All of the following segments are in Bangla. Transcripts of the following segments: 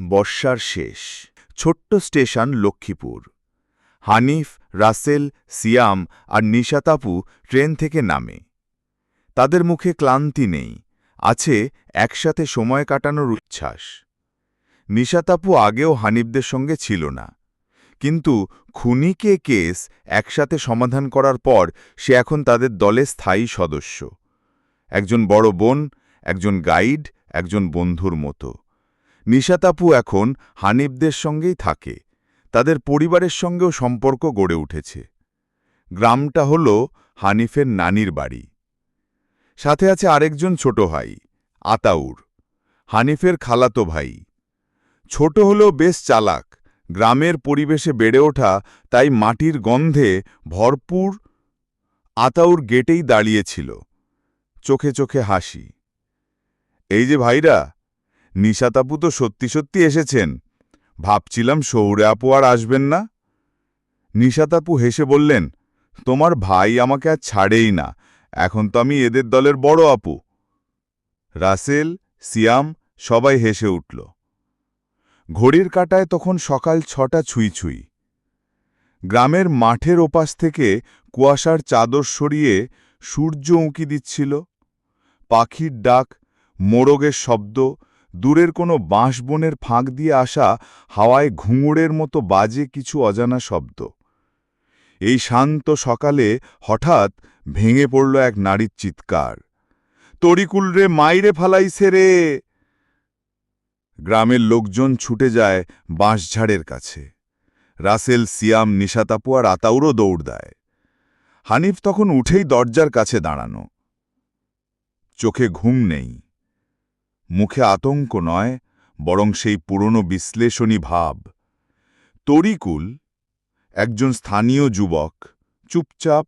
বর্ষার শেষ। ছোট্ট স্টেশন লক্ষ্মীপুর। হানিফ, রাসেল, সিয়াম আর নিশাতাপু ট্রেন থেকে নামে। তাদের মুখে ক্লান্তি নেই। আছে একসাথে সময় কাটানোর উচ্ছ্বাস। নিশাতাপু আগেও হানিফদের সঙ্গে ছিল না। কিন্তু খুনিকে কেস একসাথে সমাধান করার পর সে এখন তাদের দলে স্থায়ী সদস্য। একজন বড় বোন, একজন গাইড, একজন বন্ধুর মতো। নিশাতাপু এখন হানিফদের সঙ্গেই থাকে। তাদের পরিবারের সঙ্গেও সম্পর্ক গড়ে উঠেছে। গ্রামটা হল হানিফের নানির বাড়ি। সাথে আছে আরেকজন ছোট ভাই, আতাউর। হানিফের খালাতো ভাই। ছোট হলেও বেশ চালাক। গ্রামের পরিবেশে বেড়ে ওঠা, তাই মাটির গন্ধে ভরপুর আতাউর গেটেই দাঁড়িয়েছিল। চোখে চোখে হাসি। এই যে ভাইরা নিশাতাপু তো সত্যি সত্যি এসেছেন। ভাবছিলাম শহুরে আপু আর আসবেন না। নিশাতাপু হেসে বললেন, তোমার ভাই আমাকে আর ছাড়েই না। এখন তো আমি এদের দলের বড় আপু। রাসেল, সিয়াম সবাই হেসে উঠল। ঘড়ির কাটায় তখন সকাল ছটা ছুঁই ছুঁই। গ্রামের মাঠের ওপাশ থেকে কুয়াশার চাদর সরিয়ে সূর্য উঁকি দিচ্ছিল। পাখির ডাক, মোরগের শব্দ দূরের কোনো বাঁশবনের ফাঁক দিয়ে আসা হাওয়ায় ঘুঙুরের মতো বাজে কিছু অজানা শব্দ। এই শান্ত সকালে হঠাৎ ভেঙে পড়ল এক নারীর চিৎকার। তরিকুল রে, মাইরে ফালাইছে রে। গ্রামের লোকজন ছুটে যায় বাঁশঝাড়ের কাছে। রাসেল, সিয়াম নিশাতাপু আর আতাউরও দৌড় দেয়। হানিফ তখন উঠেই দরজার কাছে দাঁড়ানো। চোখে ঘুম নেই। মুখে আতঙ্ক নয়, বরং সেই পুরনো বিশ্লেষণী ভাব। তরিকুল, একজন স্থানীয় যুবক, চুপচাপ,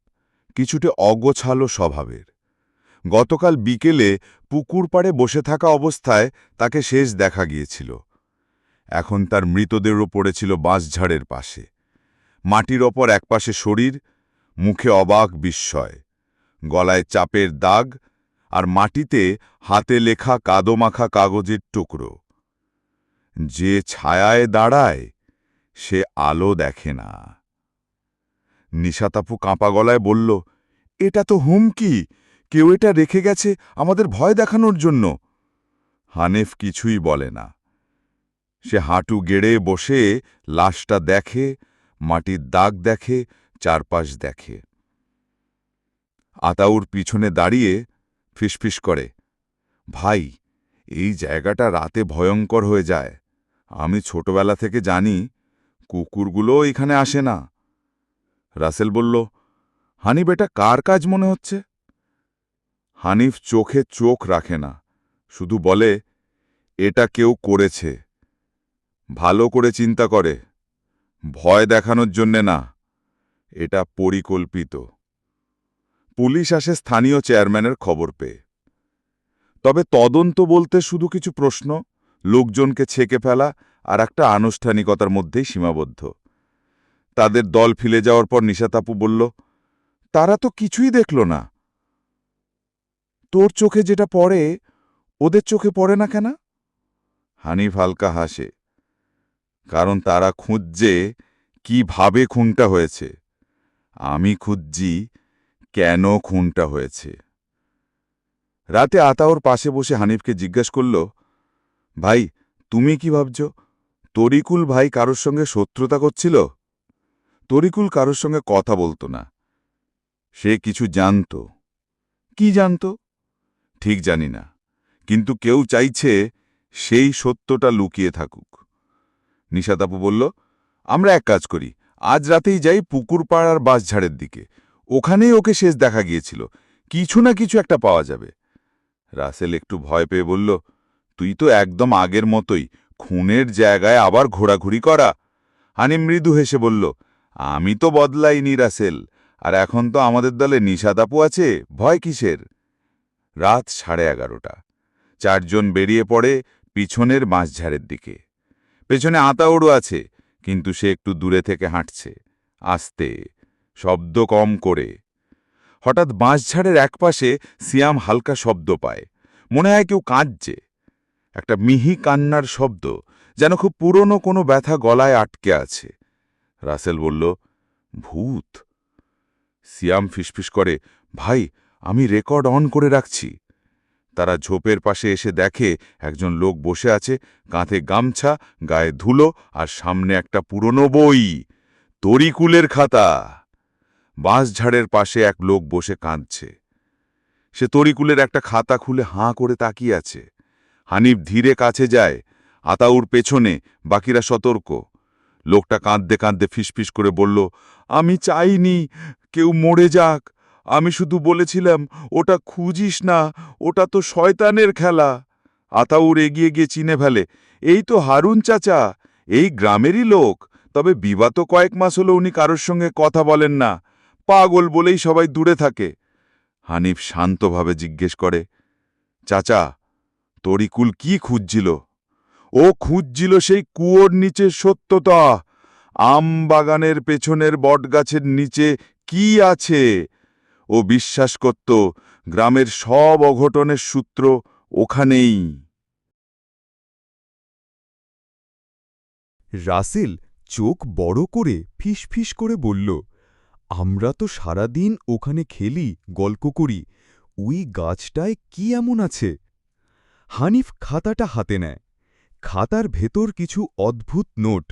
কিছুটা অগোছালো স্বভাবের। গতকাল বিকেলে পুকুর পাড়ে বসে থাকা অবস্থায় তাকে শেষ দেখা গিয়েছিল। এখন তার মৃতদেহ পড়েছিল বাঁশঝাড়ের পাশে। মাটির ওপর একপাশে শরীর, মুখে অবাক বিস্ময়। গলায় চাপের দাগ আর মাটিতে হাতে লেখা কাদোমাখা কাগজের টুকরো। যে ছায়ায় দাঁড়ায়, সে আলো দেখে না। নিশাতাপু কাঁপা গলায় বলল, এটা তো হুমকি! কেউ এটা রেখে গেছে আমাদের ভয় দেখানোর জন্য। হানেফ কিছুই বলে না। সে হাঁটু গেড়ে বসে, লাশটা দেখে, মাটির দাগ দেখে, চারপাশ দেখে। আতাউর পিছনে দাঁড়িয়ে ফিসফিস করে, ভাই, এই জায়গাটা রাতে ভয়ঙ্কর হয়ে যায়। আমি ছোটবেলা থেকে জানি কুকুরগুলো এখানে আসে না। রাসেল বলল হানিফ এটা কার কাজ মনে হচ্ছে? হানিফ চোখে চোখ রাখে না, শুধু বলে, এটা কেউ করেছে। ভালো করে চিন্তা করে। ভয় দেখানোর জন্যে না। এটা পরিকল্পিত। পুলিশ আসে স্থানীয় চেয়ারম্যানের খবর পেয়ে। তবে তদন্ত বলতে শুধু কিছু প্রশ্ন, লোকজনকে ছেকে ফেলা আর একটা আনুষ্ঠানিকতার মধ্যেই সীমাবদ্ধ। তাদের দল ফিলে যাওয়ার পর নিশাতাপু বলল, তারা তো কিছুই দেখল না। তোর চোখে যেটা পড়ে, ওদের চোখে পড়ে না কেন? হানিফ হালকা হাসে। কারণ তারা খুঁজছে, কীভাবে খুনটা হয়েছে। আমি খুঁজছি কেন খুনটা হয়েছে? রাতে আতাওর পাশে বসে হানিফকে জিজ্ঞেস করল, ভাই, তুমি কি ভাবছ? তরিকুল ভাই কারোর সঙ্গে শত্রুতা করছিল? তরিকুল কারোর সঙ্গে কথা বলতো না। সে কিছু জানত। কি জানত? ঠিক জানি না। কিন্তু কেউ চাইছে সেই সত্যটা লুকিয়ে থাকুক। নিশাদাপু বলল, আমরা এক কাজ করি। আজ রাতেই যাই পুকুর পাড়ার বাসঝাড়ের দিকে। ওখানেই ওকে শেষ দেখা গিয়েছিল। কিছু না কিছু একটা পাওয়া যাবে। রাসেল একটু ভয় পেয়ে বলল, তুই তো একদম আগের মতোই, খুনের জায়গায় আবার ঘোরাঘুরি করা। হানি মৃদু হেসে বলল, আমি তো বদলাইনি রাসেল, আর এখন তো আমাদের দলে নিষাদাপু আছে, ভয় কিসের? রাত সাড়ে এগারোটা। চারজন বেরিয়ে পড়ে পিছনের মাঝঝাড়ের দিকে। পেছনে আতাওড়ো আছে, কিন্তু সে একটু দূরে থেকে হাঁটছে, আস্তে। শব্দ কম করে। হঠাৎ বাঁশঝাড়ের একপাশে সিয়াম হালকা শব্দ পায়। মনে হয় কেউ কাঁদছে। একটা মিহি কান্নার শব্দ, যেন খুব পুরনো কোনো ব্যথা গলায় আটকে আছে। রাসেল বলল, ভূত। সিয়াম ফিসফিস করে, ভাই, আমি রেকর্ড অন করে রাখছি। তারা ঝোপের পাশে এসে দেখে একজন লোক বসে আছে, কাঁধে গামছা, গায়ে ধুলো আর সামনে একটা পুরনো বই, তরিকুলের খাতা। বাঁশঝাড়ের পাশে এক লোক বসে কাঁদছে। সে তরিকুলের একটা খাতা খুলে হাঁ করে তাকিয়ে আছে। হানিফ ধীরে কাছে যায়, আতাউর পেছনে, বাকিরা সতর্ক। লোকটা কাঁদতে কাঁদতে ফিসফিস করে বলল, আমি চাইনি, কেউ মরে যাক। আমি শুধু বলেছিলাম, ওটা খুঁজিস না, ওটা তো শয়তানের খেলা। আতাউর এগিয়ে গিয়ে চিনে ফেলে, এই তো হারুন চাচা, এই গ্রামেরই লোক। তবে বিবাত কয়েক মাস হলো উনি কারোর সঙ্গে কথা বলেন না। পাগল বলেই সবাই দূরে থাকে। হানিফ শান্তভাবে জিজ্ঞেস করে, চাচা, তরিকুল কি খুঁজছিল? ও খুঁজছিল সেই কুয়োর নিচে সত্যতা। আম বাগানের পেছনের বটগাছের নিচে কি আছে? ও বিশ্বাস করত, গ্রামের সব অঘটনের সূত্র ওখানেই। রাসেল চোখ বড় করে ফিসফিস করে বলল আমরা তো সারাদিন ওখানে খেলি, গল্প করি। ওই গাছটায় কি এমন আছে? হানিফ খাতাটা হাতে নেয়। খাতার ভেতর কিছু অদ্ভুত নোট।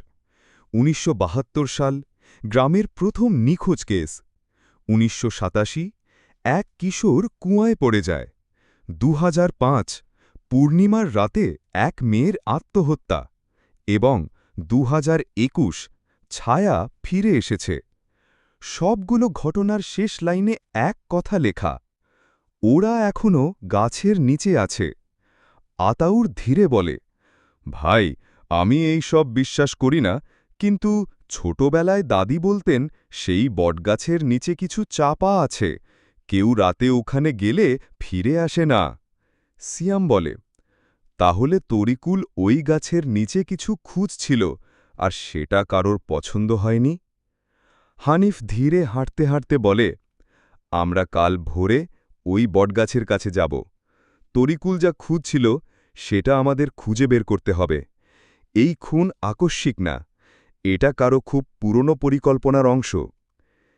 উনিশশো বাহাত্তর সাল, গ্রামের প্রথম নিখোঁজ কেস। উনিশশো এক কিশোর কুয়ায় পড়ে যায়। দুহাজার পাঁচ, পূর্ণিমার রাতে এক মেয়ের আত্মহত্যা। এবং দুহাজার একুশ, ছায়া ফিরে এসেছে। সবগুলো ঘটনার শেষ লাইনে এক কথা লেখা, ওরা এখনও গাছের নিচে আছে। আতাউর ধীরে বলে, ভাই, আমি এই সব বিশ্বাস করি না, কিন্তু ছোটবেলায় দাদি বলতেন, সেই বটগাছের নিচে কিছু চাপা আছে, কেউ রাতে ওখানে গেলে ফিরে আসে না। সিয়াম বলে, তাহলে তরিকুল ওই গাছের নিচে কিছু খুঁজছিল, আর সেটা কারোর পছন্দ হয়নি? হানিফ ধীরে হাঁটতে হাঁটতে বলে, আমরা কাল ভোরে ওই বটগাছের কাছে যাব। তরিকুল যা খুঁজছিল সেটা আমাদের খুঁজে বের করতে হবে। এই খুন আকস্মিক না, এটা কারও খুব পুরনো পরিকল্পনার অংশ।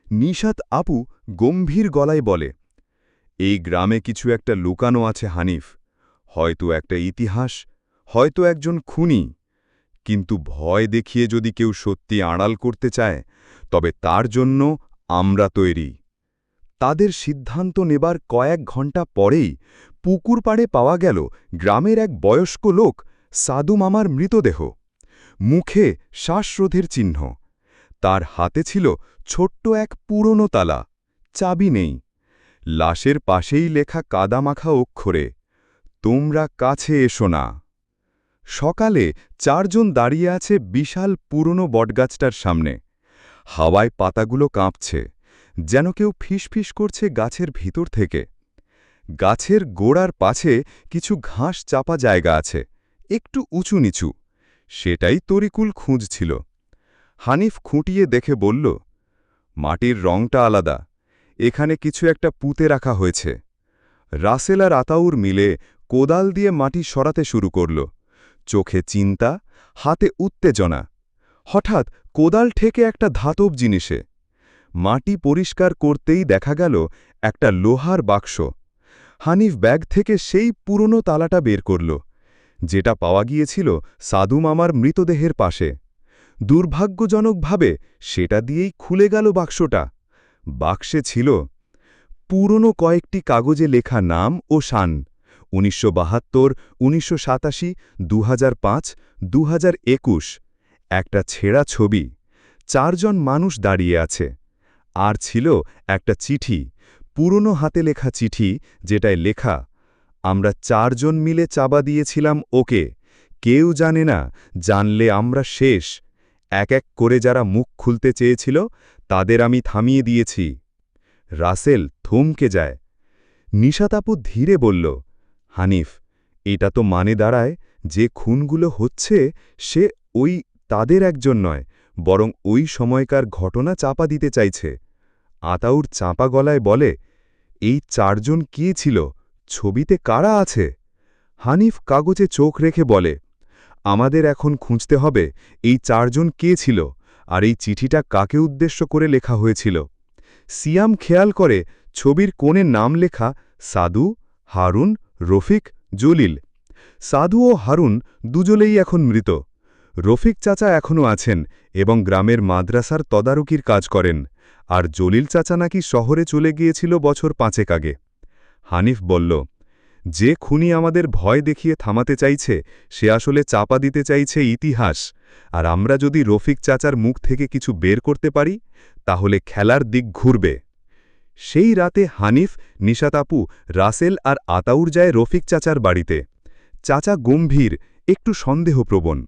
নিশাত আপু গম্ভীর গলায় বলে, এই গ্রামে কিছু একটা লুকানো আছে হানিফ। হয়তো একটা ইতিহাস, হয়তো একজন খুনি। কিন্তু ভয় দেখিয়ে যদি কেউ সত্যি আড়াল করতে চায়, তবে তার জন্য আমরা তৈরি। তাদের সিদ্ধান্ত নেবার কয়েক ঘণ্টা পরেই পুকুর পাড়ে পাওয়া গেল গ্রামের এক বয়স্ক লোক সাদু মামার মৃতদেহ। মুখে শ্বাসরোধের চিহ্ন। তার হাতে ছিল ছোট্ট এক পুরনো তালা। চাবি নেই। লাশের পাশেই লেখা কাদামাখা অক্ষরে, তোমরা কাছে এসো না। সকালে চারজন দাঁড়িয়ে আছে বিশাল পুরনো বটগাছটার সামনে। হাওয়ায় পাতাগুলো কাঁপছে, যেন কেউ ফিসফিস করছে গাছের ভিতর থেকে। গাছের গোড়ার পাছে কিছু ঘাস চাপা জায়গা আছে, একটু উঁচু নিচু। সেটাই তরিকুল খুঁজছিল হানিফ খুঁটিয়ে দেখে বলল, মাটির রংটা আলাদা। এখানে কিছু একটা পুঁতে রাখা হয়েছে। রাসেল আর আতাউর মিলে কোদাল দিয়ে মাটি সরাতে শুরু করল। চোখে চিন্তা, হাতে উত্তেজনা। হঠাৎ কোদাল ঠেকে একটা ধাতব জিনিসে। মাটি পরিষ্কার করতেই দেখা গেল একটা লোহার বাক্স। হানিফ ব্যাগ থেকে সেই পুরনো তালাটা বের করল। যেটা পাওয়া গিয়েছিল সাদু মামার মৃতদেহের পাশে। দুর্ভাগ্যজনকভাবে সেটা দিয়েই খুলে গেল বাক্সটা। বাক্সে ছিল পুরনো কয়েকটি কাগজে লেখা নাম ও শান। উনিশশো বাহাত্তর, উনিশশো সাতাশি দু পাঁচ দু একটা ছেঁড়া ছবি। চারজন মানুষ দাঁড়িয়ে আছে। আর ছিল একটা চিঠি। পুরনো হাতে লেখা চিঠি যেটায় লেখা, আমরা চারজন মিলে চাবা দিয়েছিলাম ওকে। কেউ জানে না, জানলে আমরা শেষ। এক এক করে যারা মুখ খুলতে চেয়েছিল, তাদের আমি থামিয়ে দিয়েছি। রাসেল থমকে যায়। নিশাতাপু ধীরে বলল হানিফ, এটা তো মানে দাঁড়ায় যে খুনগুলো হচ্ছে সে ওই তাদের একজন নয়, বরং ওই সময়কার ঘটনা চাপা দিতে চাইছে। আতাউর চাঁপা গলায় বলে, এই চারজন কে ছিল? ছবিতে কারা আছে? হানিফ কাগজে চোখ রেখে বলে, আমাদের এখন খুঁজতে হবে এই চারজন কে ছিল আর এই চিঠিটা কাকে উদ্দেশ্য করে লেখা হয়েছিল। সিয়াম খেয়াল করে ছবির কোণে নাম লেখা সাদু, হারুন রফিক, জলিল। সাধু ও হারুন দুজলেই এখন মৃত। রফিক চাচা এখনও আছেন এবং গ্রামের মাদ্রাসার তদারকির কাজ করেন, আর জলিল চাচা নাকি শহরে চলে গিয়েছিল বছর পাঁচেক আগে। হানিফ বলল, যে খুনি আমাদের ভয় দেখিয়ে থামাতে চাইছে, সে আসলে চাপা দিতে চাইছে ইতিহাস, আর আমরা যদি রফিক চাচার মুখ থেকে কিছু বের করতে পারি, তাহলে খেলার দিক ঘুরবে। সেই রাতে হানিফ নিশাতাপু রাসেল আর আতাউর যায় রফিক চাচার বাড়িতে। চাচা গম্ভীর, একটু সন্দেহপ্রবণ।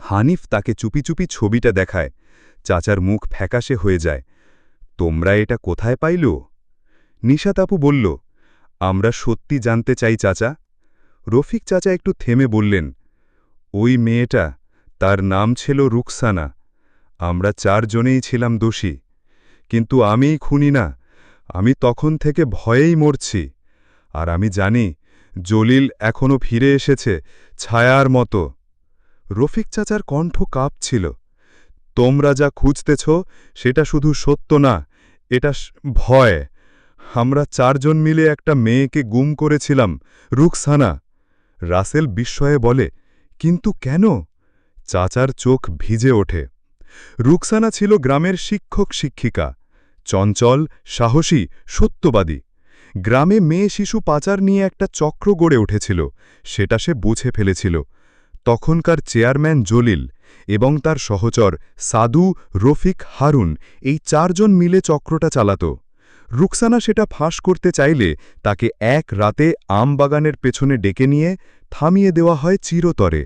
হানিফ তাকে চুপি চুপি ছবিটা দেখায়। চাচার মুখ ফ্যাকাশে হয়ে যায়। তোমরা এটা কোথায় পাইল? নিশাতাপু বলল, আমরা সত্যি জানতে চাই চাচা। রফিক চাচা একটু থেমে বললেন, ওই মেয়েটা, তার নাম ছিল রুকসানা। আমরা চারজনেই ছিলাম দোষী। কিন্তু আমিই খুনি না আমি তখন থেকে ভয়েই মরছি। আর আমি জানি, জলিল এখনও ফিরে এসেছে ছায়ার মতো। রফিক চাচার কণ্ঠ কাঁপছিল। তোমরা যা খুঁজতেছ, সেটা শুধু সত্য না, এটা ভয়। আমরা চারজন মিলে একটা মেয়েকে গুম করেছিলাম রুকসানা রাসেল বিস্ময়ে বলে, কিন্তু কেন? চাচার চোখ ভিজে ওঠে। রুকসানা ছিল গ্রামের শিক্ষক শিক্ষিকা চঞ্চল, সাহসী, সত্যবাদী। গ্রামে মেয়ে শিশু পাচার নিয়ে একটা চক্র গড়ে উঠেছিল, সেটা সে বুঝে ফেলেছিল। তখনকার চেয়ারম্যান জলিল এবং তার সহচর সাদু রফিক হারুন এই চারজন মিলে চক্রটা চালাত। রুকসানা সেটা ফাঁস করতে চাইলে তাকে এক রাতে আম বাগানের পেছনে ডেকে নিয়ে থামিয়ে দেওয়া হয় চিরতরে।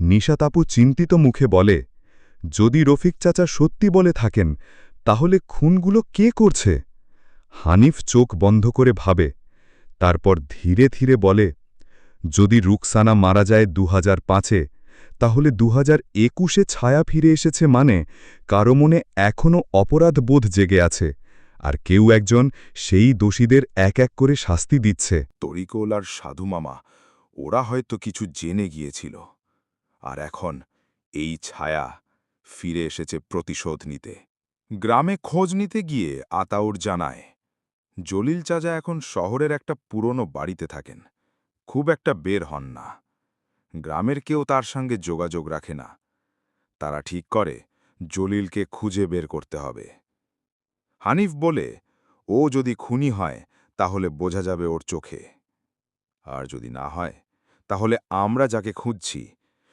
নিশাতাপু চিন্তিত মুখে বলে, যদি রফিক চাচা সত্যি বলে থাকেন তাহলে খুনগুলো কে করছে? হানিফ চোখ বন্ধ করে ভাবে, তারপর ধীরে ধীরে বলে, যদি রুকসানা মারা যায় দু হাজার পাঁচে, তাহলে দু হাজার একুশে ছায়া ফিরে এসেছে মানে কারও মনে এখনও অপরাধ বোধ জেগে আছে, আর কেউ একজন সেই দোষীদের এক এক করে শাস্তি দিচ্ছে। তরিকোল আর সাধু মামা, ওরা হয়তো কিছু জেনে গিয়েছিল। আর এখন এই ছায়া ফিরে এসেছে প্রতিশোধ নিতে। গ্রামে খোঁজ নিতে গিয়ে আতাউর জানায়, জলিল চাচা এখন শহরের একটা পুরনো বাড়িতে থাকেন। খুব একটা বের হন না। গ্রামের কেউ তার সঙ্গে যোগাযোগ রাখে না। তারা ঠিক করে, জলিলকে খুঁজে বের করতে হবে। হানিফ বলে, ও যদি খুনি হয়, তাহলে বোঝা যাবে ওর চোখে। আর যদি না হয়, তাহলে আমরা যাকে খুঁজছি,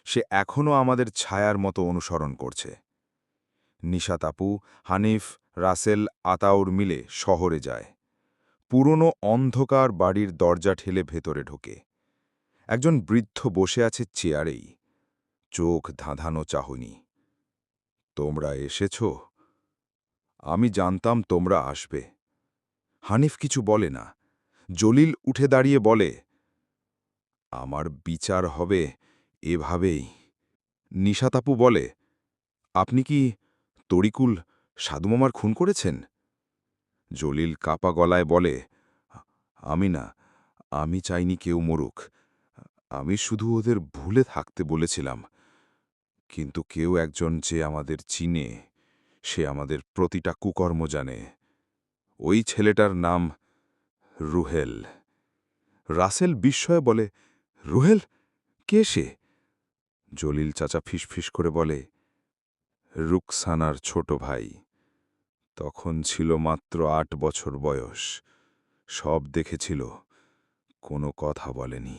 সে এখনও আমাদের ছায়ার মতো অনুসরণ করছে। নিশাতাপু হানিফ, রাসেল, আতাউর মিলে শহরে যায়। পুরনো অন্ধকার বাড়ির দরজা ঠেলে ভেতরে ঢোকে। একজন বৃদ্ধ বসে আছে চেয়ারেই। চোখ ধাঁধানো চাহনি। তোমরা এসেছ? আমি জানতাম তোমরা আসবে। হানিফ কিছু বলে না। জলিল উঠে দাঁড়িয়ে বলে, আমার বিচার হবে এভাবেই। নিশাতাপু বলে, আপনি কি তরিকুল সাধুমামার খুন করেছেন? জলিল কাপা গলায় বলে, আমি না, আমি চাইনি কেউ মরুক। আমি শুধু ওদের ভুলে থাকতে বলেছিলাম। কিন্তু কেউ একজন যে আমাদের চিনে, সে আমাদের প্রতিটা কুকর্ম জানে। ওই ছেলেটার নাম রুহেল। রাসেল বিস্ময়ে বলে, রুহেল? কে সে? জলিল চাচা ফিসফিস করে বলে রুকসানার ছোট ভাই। তখন ছিল মাত্র আট বছর বয়স। সব দেখেছিল, কোনো কথা বলেনি।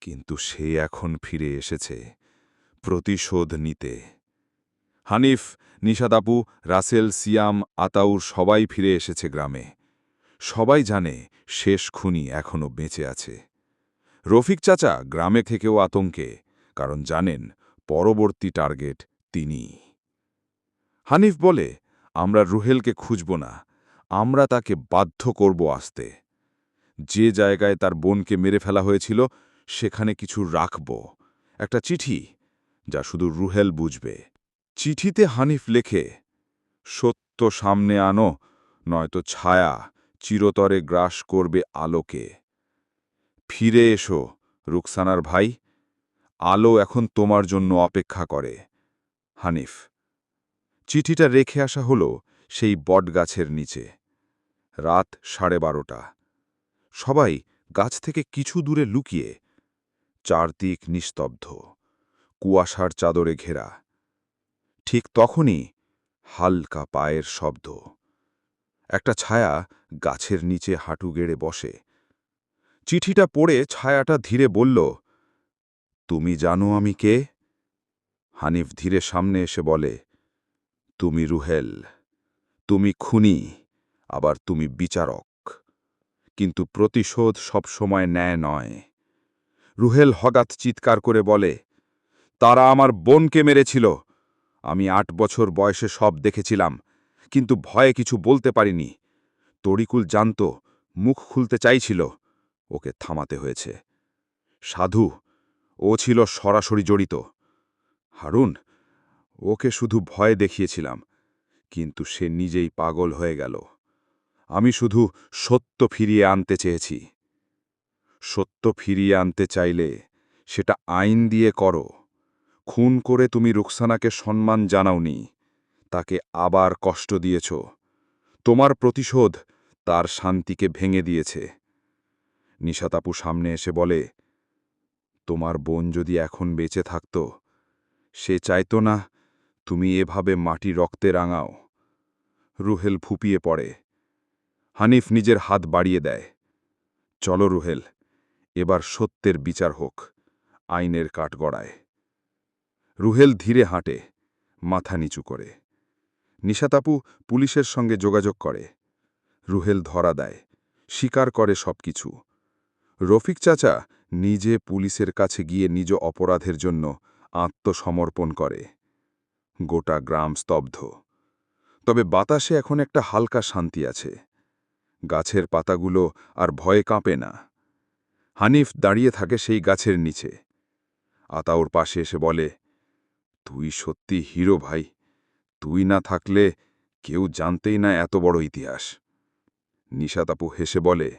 কিন্তু সে এখন ফিরে এসেছে, প্রতিশোধ নিতে। হানিফ নিশাদাপু রাসেল, সিয়াম, আতাউর সবাই ফিরে এসেছে গ্রামে। সবাই জানে, শেষ খুনি এখনও বেঁচে আছে। রফিক চাচা গ্রামে থেকেও আতঙ্কে, কারণ জানেন, পরবর্তী টার্গেট তিনি। হানিফ বলে, আমরা রুহেলকে খুঁজব না, আমরা তাকে বাধ্য করব আসতে। যে জায়গায় তার বোনকে মেরে ফেলা হয়েছিল, সেখানে কিছু রাখব। একটা চিঠি যা শুধু রুহেল বুঝবে। চিঠিতে হানিফ লেখে, সত্য সামনে আনো, নয়তো ছায়া চিরতরে গ্রাস করবে আলোকে। ফিরে এসো, রুকসানার ভাই, আলো এখন তোমার জন্য অপেক্ষা করে। হানিফ। চিঠিটা রেখে আসা হলো সেই বটগাছের নিচে। রাত সাড়ে বারোটা। সবাই গাছ থেকে কিছু দূরে লুকিয়ে চারদিক নিস্তব্ধ, কুয়াশার চাদরে ঘেরা। ঠিক তখনই হালকা পায়ের শব্দ। একটা ছায়া গাছের নিচে হাঁটু গেড়ে বসে। চিঠিটা পড়ে ছায়াটা ধীরে বলল, তুমি জানো আমি কে? হানিফ ধীরে সামনে এসে বলে, তুমি রুহেল, তুমি খুনি, আবার তুমি বিচারক। কিন্তু প্রতিশোধ সবসময় ন্যায় নয়। রুহেল হগাত চিৎকার করে বলে, তারা আমার বোনকে মেরেছিল। আমি আট বছর বয়সে সব দেখেছিলাম, কিন্তু ভয়ে কিছু বলতে পারিনি। তরিকুল জানত, মুখ খুলতে চাইছিল, ওকে থামাতে হয়েছে। সাধু, ও ছিল সরাসরি জড়িত। হারুন, ওকে শুধু ভয় দেখিয়েছিলাম, কিন্তু সে নিজেই পাগল হয়ে গেল। আমি শুধু সত্য ফিরিয়ে আনতে চেয়েছি। সত্য ফিরিয়ে আনতে চাইলে সেটা আইন দিয়ে করো। খুন করে তুমি রুকসানাকে সম্মান জানাওনি, তাকে আবার কষ্ট দিয়েছ। তোমার প্রতিশোধ তার শান্তিকে ভেঙে দিয়েছে। নিশাতাপু সামনে এসে বলে, তোমার বোন যদি এখন বেঁচে থাকত সে চাইত না তুমি এভাবে মাটি রক্তে রাঙাও। রুহেল ফুপিয়ে পড়ে। হানিফ নিজের হাত বাড়িয়ে দেয়। চলো রুহেল, এবার সত্যের বিচার হোক, আইনের কাঠগড়ায়। রুহেল ধীরে হাঁটে, মাথা নিচু করে। নিশাতাপু পুলিশের সঙ্গে যোগাযোগ করে। রুহেল ধরা দেয়, স্বীকার করে সবকিছু। রফিক চাচা নিজে পুলিশের কাছে গিয়ে নিজ অপরাধের জন্য আত্মসমর্পণ করে। গোটা গ্রাম স্তব্ধ। তবে বাতাসে এখন একটা হালকা শান্তি আছে। গাছের পাতাগুলো আর ভয়ে কাঁপে না। হানিফ দাঁড়িয়ে থাকে সেই গাছের নিচে। আতাউর পাশে এসে বলে, তুই সত্যি হিরো ভাই। তুই না থাকলে কেউ জানতেই না এত বড় ইতিহাস। নিশাতাপু হেসে বলে,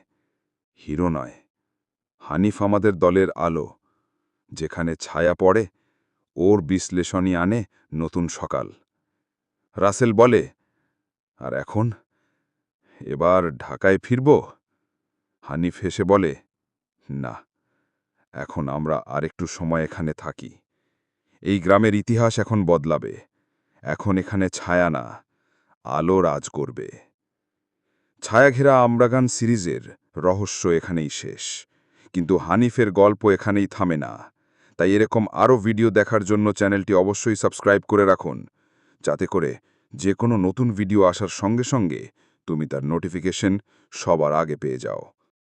হিরো নয়। হানিফ আমাদের দলের আলো। যেখানে ছায়া পড়ে ওর বিশ্লেষণই আনে নতুন সকাল। রাসেল বলে, আর এখন? এবার ঢাকায় ফিরব? হানিফ হেসে বলে, না, এখন আমরা আরেকটু সময় এখানে থাকি। এই গ্রামের ইতিহাস এখন বদলাবে। এখন এখানে ছায়া না, আলো রাজ করবে। ছায়াঘেরা আমরাগান সিরিজের রহস্য এখানেই শেষ। কিন্তু হানিফের গল্প এখানেই থামে না। তাই এরকম আরও ভিডিও দেখার জন্য চ্যানেলটি অবশ্যই সাবস্ক্রাইব করে রাখুন। যাতে করে যে কোনো নতুন ভিডিও আসার সঙ্গে সঙ্গে তুমি তার নোটিফিকেশন সবার আগে পেয়ে যাও।